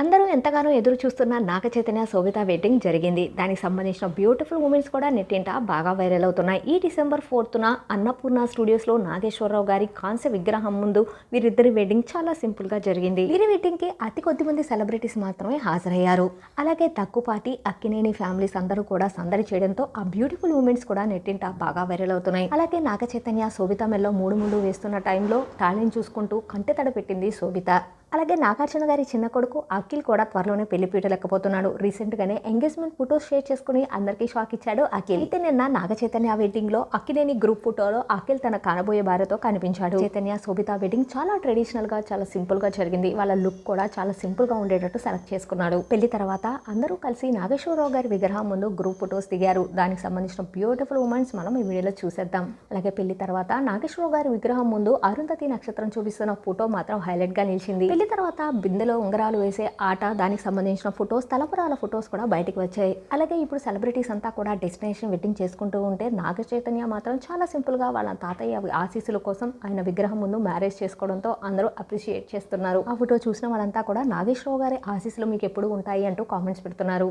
అందరూ ఎంతగానో ఎదురు చూస్తున్న నాగ చైతన్య శోభిత వెడ్డింగ్ జరిగింది. దానికి సంబంధించిన బ్యూటిఫుల్ మూమెంట్స్ కూడా నెట్టింట బాగా వైరల్ అవుతున్నాయి. ఈ డిసెంబర్ ఫోర్త్న అన్నపూర్ణ స్టూడియోస్లో నాగేశ్వరరావు గారి కాంస్య విగ్రహం ముందు వీరిద్దరి వెడ్డింగ్ చాలా సింపుల్గా జరిగింది. వీరి వెడ్డింగ్కి అతి కొద్ది మంది సెలబ్రిటీస్ మాత్రమే హాజరయ్యారు. అలాగే తక్కువపాటి అక్కినేని ఫ్యామిలీస్ అందరూ కూడా సందడి చేయడంతో ఆ బ్యూటిఫుల్ మూమెంట్స్ కూడా నెట్టింట బాగా వైరల్ అవుతున్నాయి. అలాగే నాగ చైతన్య శోభిత మెల్లో మూడు మూడు వేస్తున్న టైంలో టాలెంట్ చూసుకుంటూ కంటె తడ పెట్టింది శోభిత. అలాగే నాగార్జున గారి చిన్న కొడుకు అఖిల్ కూడా త్వరలోనే పెళ్ళి పీటలేకపోతున్నాడు రీసెంట్గానే ఎంగేజ్మెంట్ ఫోటోస్ షేర్ చేసుకుని అందరికీ షాక్ ఇచ్చాడు అఖిల్. అయితే నిన్న నాగ చైతన్య వెడ్డింగ్లో అఖిలేని గ్రూప్ ఫోటోలో అఖిల్ తన కానబోయే భార్యతో కనిపించాడు. చైతన్య శోభిత వెడ్డింగ్ చాలా ట్రెడిషనల్గా చాలా సింపుల్గా జరిగింది. వాళ్ళ లుక్ కూడా చాలా సింపుల్గా ఉండేటట్టు సెలెక్ట్ చేసుకున్నాడు. పెళ్ళి తర్వాత అందరూ కలిసి నాగేశ్వరరావు గారి విగ్రహం ముందు గ్రూప్ ఫోటోస్ దిగారు. దానికి సంబంధించిన బ్యూటిఫుల్ ఉమెన్స్ మనం ఈ వీడియోలో చూసేద్దాం. అలాగే పెళ్ళి తర్వాత నాగేశ్వరరావు గారి విగ్రహం ముందు అరుంధతి నక్షత్రం చూపిస్తున్న ఫోటో మాత్రం హైలైట్గా నిలిచింది. పెళ్ళి తర్వాత బిందెలో ఉంగరాలు వేసే ఆట దానికి సంబంధించిన ఫొటోస్ తలపురాల ఫొటోస్ కూడా బయటకు వచ్చాయి. అలాగే ఇప్పుడు సెలబ్రిటీస్ అంతా కూడా డెస్టినేషన్ వెడ్డింగ్ చేసుకుంటూ ఉంటే నాగ చైతన్య మాత్రం చాలా సింపుల్గా వాళ్ళ తాతయ్య ఆశీస్సుల కోసం ఆయన విగ్రహం ముందు మ్యారేజ్ చేసుకోవడంతో అందరూ అప్రిషియేట్ చేస్తున్నారు. ఆ ఫోటో చూసిన వాళ్ళంతా కూడా నాగేశ్వరరావు గారి ఆశీస్సులు మీకు ఎప్పుడు ఉంటాయి అంటూ కామెంట్స్ పెడుతున్నారు.